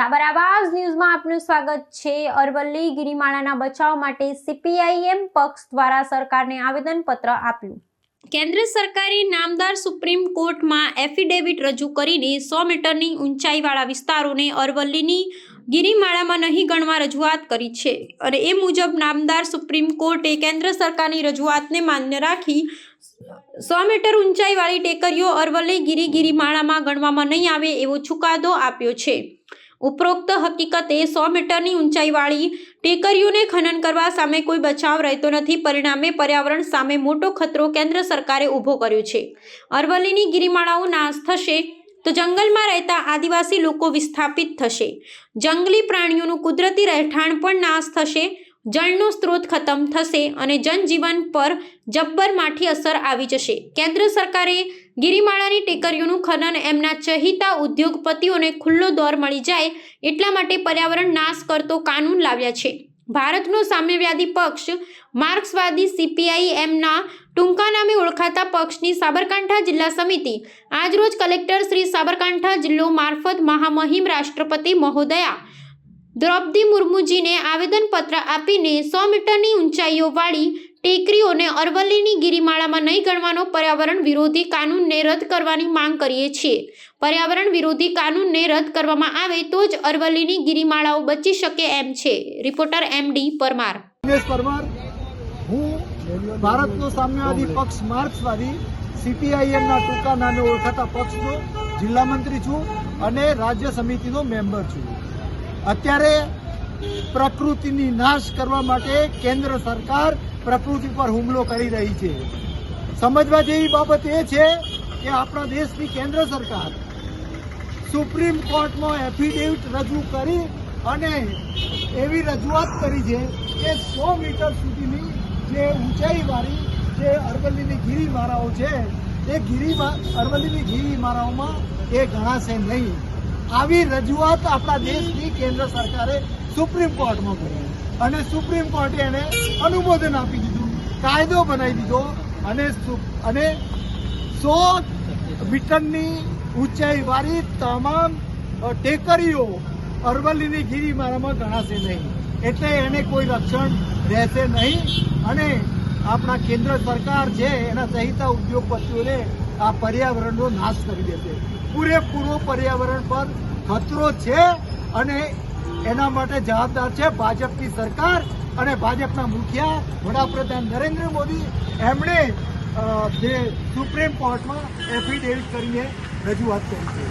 સાબર આવાજ ન્યૂઝમાં આપનું સ્વાગત છે. અરવલ્લી ગિરિમાળાના બચાવ માટે સીપીઆઈએમ પક્ષ દ્વારા સરકારને આવેદનપત્ર આપ્યું. કેન્દ્ર સરકારે નામદાર સુપ્રીમ કોર્ટમાં એફિડેવિટ રજૂ કરીને સો મીટરની ઊંચાઈવાળા વિસ્તારોને અરવલ્લીની ગિરિમાળામાં નહીં ગણવા રજૂઆત કરી છે અને એ મુજબ નામદાર સુપ્રીમ કોર્ટે કેન્દ્ર સરકારની રજૂઆતને માન્ય રાખી સો મીટર ઊંચાઈવાળી ટેકરીઓ અરવલ્લી ગિરી ગિરિમાળામાં ગણવામાં નહીં આવે એવો ચુકાદો આપ્યો છે. ઉપરોક્ત હકીકતે સો મીટરની ઊંચાઈવાળી ટેકરીઓને ખનન કરવા સામે કોઈ બચાવ રહેતો નથી. પરિણામે પર્યાવરણ સામે મોટો ખતરો કેન્દ્ર સરકારે ઊભો કર્યો છે. અરવલ્લીની ગિરિમાળાઓ નાશ થશે તો જંગલમાં રહેતા આદિવાસી લોકો વિસ્થાપિત થશે. જંગલી પ્રાણીઓનું કુદરતી રહેઠાણ પણ નાશ થશે જળનો સ્ત્રોત ખતમ થશે અને જનજીવન પર જબ્બર માઠી અસર આવી જશે. કેન્દ્ર સરકારે ગિરિમાળાની ટેકરીઓનું ખનન એમના ચહિતા ઉદ્યોગપતિઓને ખુલ્લો દોર મળી જાય એટલા માટે પર્યાવરણ નાશ કરતો કાનૂન લાવ્યા છે. ભારતનો સામ્યવાદી પક્ષ માર્ક્સવાદી સીપીઆઈ એમના ટૂંકા નામે ઓળખાતા પક્ષની સાબરકાંઠા જિલ્લા સમિતિ. આજરોજ કલેક્ટર શ્રી સાબરકાંઠા જિલ્લો મારફત મહામહિમ રાષ્ટ્રપતિ મહોદયા દ્રૌપદી મુર્મુજીને આવેદનપત્ર આપીને સો મીટરની ઊંચાઈઓવાળી ટેકરીઓને અરવલ્લીની ગિરિમાળામાં નહીં ગણવાનો પર્યાવરણ વિરોધી કાનૂનને રદ કરવાની માંગ કરીએ છીએ. પર્યાવરણ વિરોધી કાનૂનને રદ કરવામાં આવે તો જ અરવલ્લીની ગિરિમાળાઓ બચી શકે એમ છે. Reporter M D Parmar. Parmar, હું ભારતનો સામ્યવાદી પક્ષ માર્ક્સવાદી, સીપીઆઈએમના ટૂંકા નામે ઓળખાતા પક્ષનો જિલ્લા મંત્રી છું અને રાજ્ય સમિતિનો મેમ્બર છું. અત્યારે પ્રકૃતિની નાશ કરવા માટે કેન્દ્ર સરકાર પ્રકૃતિ પર હુમલો કરી રહી છે. સમજવા જેવી બાબત એ છે કે આપણા દેશની કેન્દ્ર સરકાર સુપ્રીમ કોર્ટમાં એફિડેવિટ રજૂ કરી અને એવી રજૂઆત કરી છે કે સો મીટર સુધીની જે ઊંચાઈવાળી જે અરવલ્લીની ગીરીમારાઓ છે, એ ગીરીમાં, અરવલ્લીની ગીરીમારાઓમાં એ ગણાશે નહીં. આવી રજૂઆત આપણા દેશની કેન્દ્ર સરકારે સુપ્રીમ કોર્ટમાં કરી. અને સુપ્રીમ કોર્ટે એને અનુમોદન આપી દીધું, કાયદો બનાવી દીધો અને અને સો મીટરની ઊંચાઈવાળી તમામ ટેકરીઓ અરવલ્લીની ગિરિમાળામાં ગણાશે નહીં. એટલે એને કોઈ રક્ષણ રહેશે નહીં. અને આપણા કેન્દ્ર સરકાર છે એના સહિતા ઉદ્યોગપતિઓને આ પર્યાવરણનો નાશ કરી દેશે. પૂરેપૂરો પર્યાવરણ પર ખતરો છે અને એના માટે જવાબદાર છે ભાજપની સરકાર અને ભાજપના મુખિયા વડાપ્રધાન નરેન્દ્ર મોદી. એમણે જે સુપ્રીમ કોર્ટમાં એફિડેવિટ કરીને રજૂઆત કરી છે.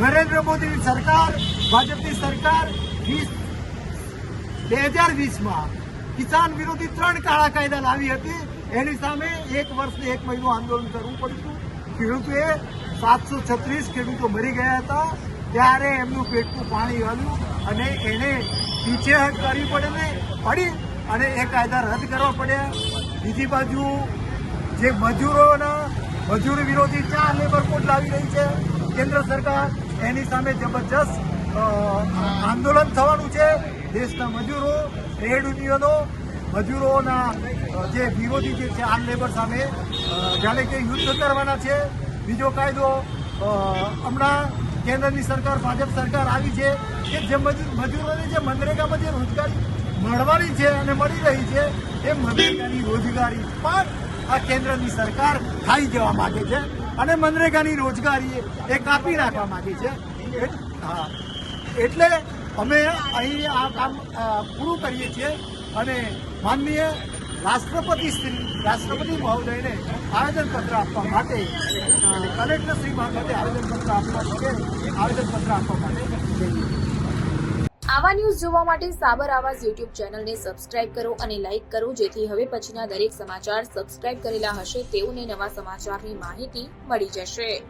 નરેન્દ્ર મોદીની સરકાર, ભાજપની સરકાર વીસ, બે હજાર વીસમાં કિસાન વિરોધી ત્રણ કાળા કાયદા લાવી હતી. એની સામે એક વર્ષ એક મહિનો આંદોલન કરવું પડ્યું ખેડૂતોએ સાતસો છત્રીસ ખેડૂતો મરી ગયા હતા. ત્યારે એમનું પેટનું પાણી આવ્યું અને એને પીછેહટ કરવી પડે ને, પડી અને એ કાયદા રદ કરવા પડ્યા બીજી બાજુ જે મજૂરોના, મજૂર વિરોધી ચાર લેબર કોડ લાવી રહી છે. કેન્દ્ર સરકાર એની સામે જબરજસ્ત આંદોલન થવાનું છે. દેશના મજૂરો, ટ્રેડ યુનિયનો, મજૂરોના જે વિરોધી જે આર્મ લેબર સામે જાણે કે યુદ્ધ કરવાના છે. બીજો કાયદો હમણાં કેન્દ્રની સરકાર, ભાજપ સરકાર આવી છે કે જે મજૂર, મજૂરોને જે મનરેગામાં જે રોજગારી મળવાની છે અને મળી રહી છે, એ મનરેગાની રોજગારી પણ આ કેન્દ્રની સરકાર ખાઈ જવા માગે છે અને મનરેગાની રોજગારી એ કાપી નાખવા માગે છે. હા. એટલે અમે અહીં આ કામ પૂરું કરીએ છીએ અને માનનીય રાષ્ટ્રપતિ શ્રી, રાષ્ટ્રપતિ મહોદયને આવેદનપત્ર આપવા માટે, કલેક્ટર શ્રી મારફતે આવેદનપત્ર આપવા માટે, આવેદનપત્ર આપવા માટે આવા ન્યૂઝ જોવા માટે સાબર આવાજ યુટ્યુબ ચેનલને સબસ્ક્રાઇબ કરો અને લાઇક કરો, જેથી હવે પછીના દરેક સમાચાર સબસ્ક્રાઇબ કરેલા હશે તેઓને નવા સમાચારની માહિતી મળી જશે.